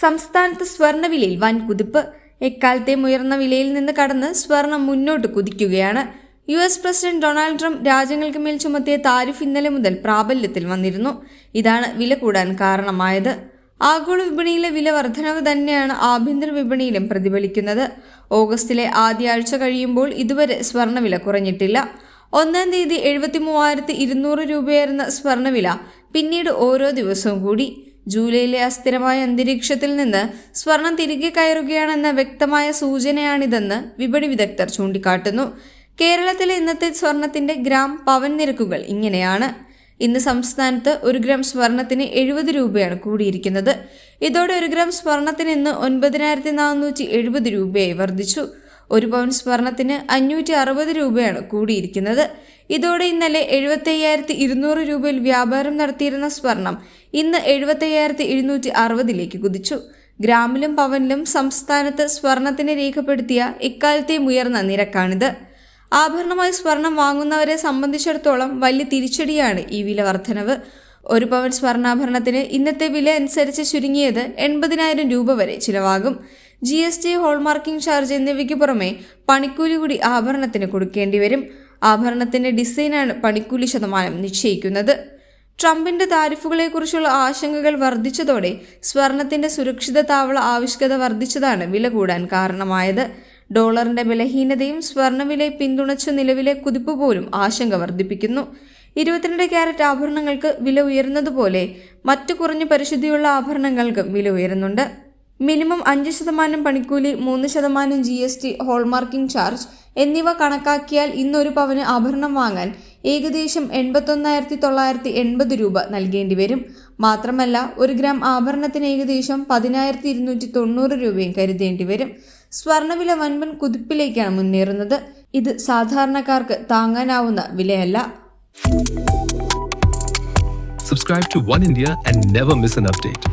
സംസ്ഥാനത്ത് സ്വർണവിലയിൽ വൻ കുതിപ്പ് എക്കാലത്തെയും ഉയർന്ന വിലയിൽ നിന്ന് കടന്ന് സ്വർണം മുന്നോട്ട് കുതിക്കുകയാണ്. U S president Donald Trump രാജ്യങ്ങൾക്ക് മേൽ ചുമത്തിയ താരിഫ് ഇന്നലെ മുതൽ പ്രാബല്യത്തിൽ വന്നിരുന്നു. ഇതാണ് വില കൂടാൻ കാരണമായത്. ആഗോള വിപണിയിലെ വില വർധനവ് തന്നെയാണ് ആഭ്യന്തര വിപണിയിലും പ്രതിഫലിക്കുന്നത്. ഓഗസ്റ്റിലെ ആദ്യ ആഴ്ച കഴിയുമ്പോൾ ഇതുവരെ സ്വർണവില കുറഞ്ഞിട്ടില്ല. ഒന്നാം തീയതി എഴുപത്തി മൂവായിരത്തി ഇരുന്നൂറ് രൂപയായിരുന്ന സ്വർണവില പിന്നീട് ഓരോ ദിവസവും കൂടി. ജൂലൈയിലെ അസ്ഥിരമായ അന്തരീക്ഷത്തിൽ നിന്ന് സ്വർണം തിരികെ കയറുകയാണെന്ന വ്യക്തമായ സൂചനയാണിതെന്ന് വിപണി വിദഗ്ധർ ചൂണ്ടിക്കാട്ടുന്നു. കേരളത്തിലെ ഇന്നത്തെ സ്വർണത്തിന്റെ ഗ്രാം പവൻ നിരക്കുകൾ ഇങ്ങനെയാണ്. ഇന്ന് സംസ്ഥാനത്ത് ഒരു ഗ്രാം സ്വർണത്തിന് എഴുപത് രൂപയാണ് കൂടിയിരിക്കുന്നത്. ഇതോടെ ഒരു ഗ്രാം സ്വർണത്തിന് ഇന്ന് ഒൻപതിനായിരത്തി നാനൂറ്റി എഴുപത് രൂപയായി വർദ്ധിച്ചു. ഒരു പവൻ സ്വർണത്തിന് അഞ്ഞൂറ്റി അറുപത് രൂപയാണ് കൂടിയിരിക്കുന്നത്. ഇതോടെ ഇന്നലെ എഴുപത്തി അയ്യായിരത്തി ഇരുന്നൂറ് രൂപയിൽ വ്യാപാരം നടത്തിയിരുന്ന സ്വർണം ഇന്ന് എഴുപത്തി അയ്യായിരത്തി എഴുന്നൂറ്റി അറുപതിലേക്ക് കുതിച്ചു. ഗ്രാമിലും പവനിലും സംസ്ഥാനത്ത് സ്വർണത്തിന് രേഖപ്പെടുത്തിയ ഇക്കാലത്തെയും ഉയർന്ന നിരക്കാണിത്. ആഭരണമായി സ്വർണം വാങ്ങുന്നവരെ സംബന്ധിച്ചിടത്തോളം വലിയ തിരിച്ചടിയാണ് ഈ വില വർധനവ്. ഒരു പവൻ സ്വർണാഭരണത്തിന് ഇന്നത്തെ വില അനുസരിച്ച് ചുരുങ്ങിയത് എൺപതിനായിരം രൂപ വരെ ചിലവാകും. G S T hallmarking charge എന്നിവയ്ക്ക് പുറമെ പണിക്കൂലി കൂടി ആഭരണത്തിന് കൊടുക്കേണ്ടി വരും. ആഭരണത്തിന്റെ ഡിസൈനാണ് പണിക്കൂലി ശതമാനം നിശ്ചയിക്കുന്നത്. ട്രംപിന്റെ താരിഫുകളെക്കുറിച്ചുള്ള ആശങ്കകൾ വർദ്ധിച്ചതോടെ സ്വർണത്തിന്റെ സുരക്ഷിത താവള ആവശ്യകത വർദ്ധിച്ചതാണ് വില കൂടാൻ കാരണമായത്. ഡോളറിന്റെ ബലഹീനതയും സ്വർണവിലയെ പിന്തുണച്ച നിലവിലെ കുതിപ്പ് പോലും ആശങ്ക വർദ്ധിപ്പിക്കുന്നു. ഇരുപത്തിരണ്ട് ക്യാരറ്റ് ആഭരണങ്ങൾക്ക് വില ഉയരുന്നതുപോലെ മറ്റു കുറഞ്ഞ പരിശുദ്ധിയുള്ള ആഭരണങ്ങൾക്കും വില ഉയരുന്നുണ്ട്. മിനിമം അഞ്ച് ശതമാനം പണിക്കൂലി മൂന്ന് ശതമാനം G S T hallmarking charge എന്നിവ കണക്കാക്കിയാൽ ഇന്നൊരു പവന് ആഭരണം വാങ്ങാൻ ഏകദേശം എൺപത്തൊന്നായിരത്തി തൊള്ളായിരത്തി എൺപത് രൂപ നൽകേണ്ടി വരും. മാത്രമല്ല ഒരു ഗ്രാം ആഭരണത്തിന് ഏകദേശം പതിനായിരത്തി ഇരുന്നൂറ്റി തൊണ്ണൂറ് രൂപയും കരുതേണ്ടി വരും. സ്വർണവില വൻപൻ കുതിപ്പിലേക്കാണ് മുന്നേറുന്നത്. ഇത് സാധാരണക്കാർക്ക് താങ്ങാനാവുന്ന വിലയല്ല. Subscribe to One India and never miss an update.